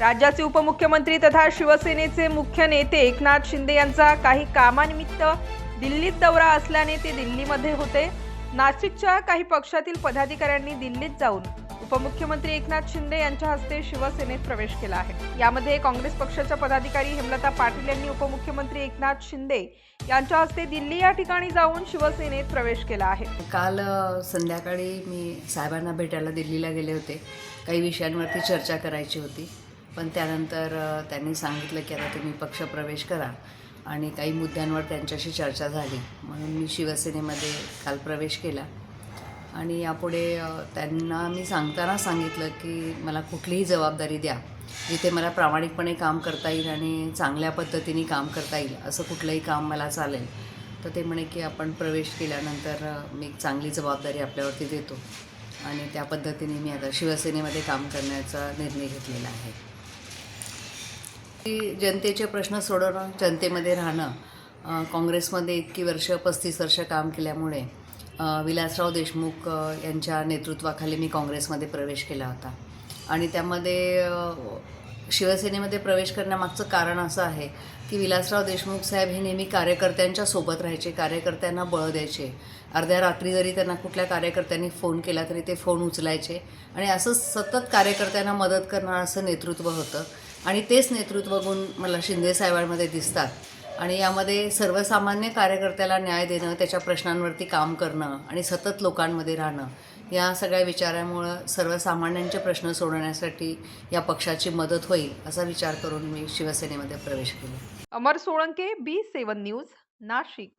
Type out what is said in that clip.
राज्याचे उपमुख्यमंत्री तथा शिवसेनेचे मुख्य नेते एकनाथ शिंदे यांचा काही कामानिमित्त दिल्लीत दौरा असल्याने ते दिल्लीमध्ये होते. नाशिकच्या काही पक्षातील पदाधिकाऱ्यांनी दिल्लीत जाऊन उपमुख्यमंत्री एकनाथ शिंदे यांच्या हस्ते शिवसेनेत प्रवेश केला आहे. यामध्ये काँग्रेस पक्षाच्या पदाधिकारी हेमलता पाटील यांनी उपमुख्यमंत्री एकनाथ शिंदे यांच्या हस्ते दिल्ली या ठिकाणी जाऊन शिवसेनेत प्रवेश केला आहे. काल संध्याकाळी मी साहेबांना भेटायला दिल्लीला गेले होते. काही विषयांवरती चर्चा करायची होती. पण त्यानंतर त्यांनी सांगितलं की आता तुम्ही पक्षप्रवेश करा. आणि काही मुद्द्यांवर त्यांच्याशी चर्चा झाली. म्हणून मी शिवसेनेमध्ये काल प्रवेश केला. आणि यापुढे त्यांना मी सांगताना सांगितलं की मला कुठलीही जबाबदारी द्या. जिथे मला प्रामाणिकपणे काम करता येईल आणि चांगल्या पद्धतीने काम करता येईल असं कुठलंही काम मला चालेल. तर ते म्हणे की आपण प्रवेश केल्यानंतर मी एक चांगली जबाबदारी आपल्यावरती देतो. आणि त्या पद्धतीने मी आता शिवसेनेमध्ये काम करण्याचा निर्णय घेतलेला आहे. जनतेचे प्रश्न सोडवणं जनतेमध्ये राहणं काँग्रेसमध्ये इतकी वर्ष पस्तीस वर्ष काम केल्यामुळे विलासराव देशमुख यांच्या नेतृत्वाखाली मी काँग्रेसमध्ये प्रवेश केला होता. आणि त्यामध्ये शिवसेनेमध्ये प्रवेश करण्यामागचं कारण असं आहे की विलासराव देशमुख साहेब हे नेहमी कार्यकर्त्यांच्या सोबत राहायचे कार्यकर्त्यांना बळ द्यायचे. अर्ध्या रात्री जरी त्यांना कुठल्या कार्यकर्त्यांनी फोन केला तरी ते फोन उचलायचे. आणि असं सतत कार्यकर्त्यांना मदत करणारं असं नेतृत्व होतं. आणि तेच नेतृत्व गुण मला शिंदे साहेबांमध्ये दिसतात. आणि यामध्ये सर्वसामान्य कार्यकर्त्याला न्याय देणं त्याच्या प्रश्नांवरती काम करणं आणि सतत लोकांमध्ये राहणं या सगळ्या विचारामुळं सर्वसामान्यांचे प्रश्न सोडवण्यासाठी या पक्षाची मदत होईल असा विचार करून मी शिवसेनेमध्ये प्रवेश केला. Amar Solanke B seven news Nashik.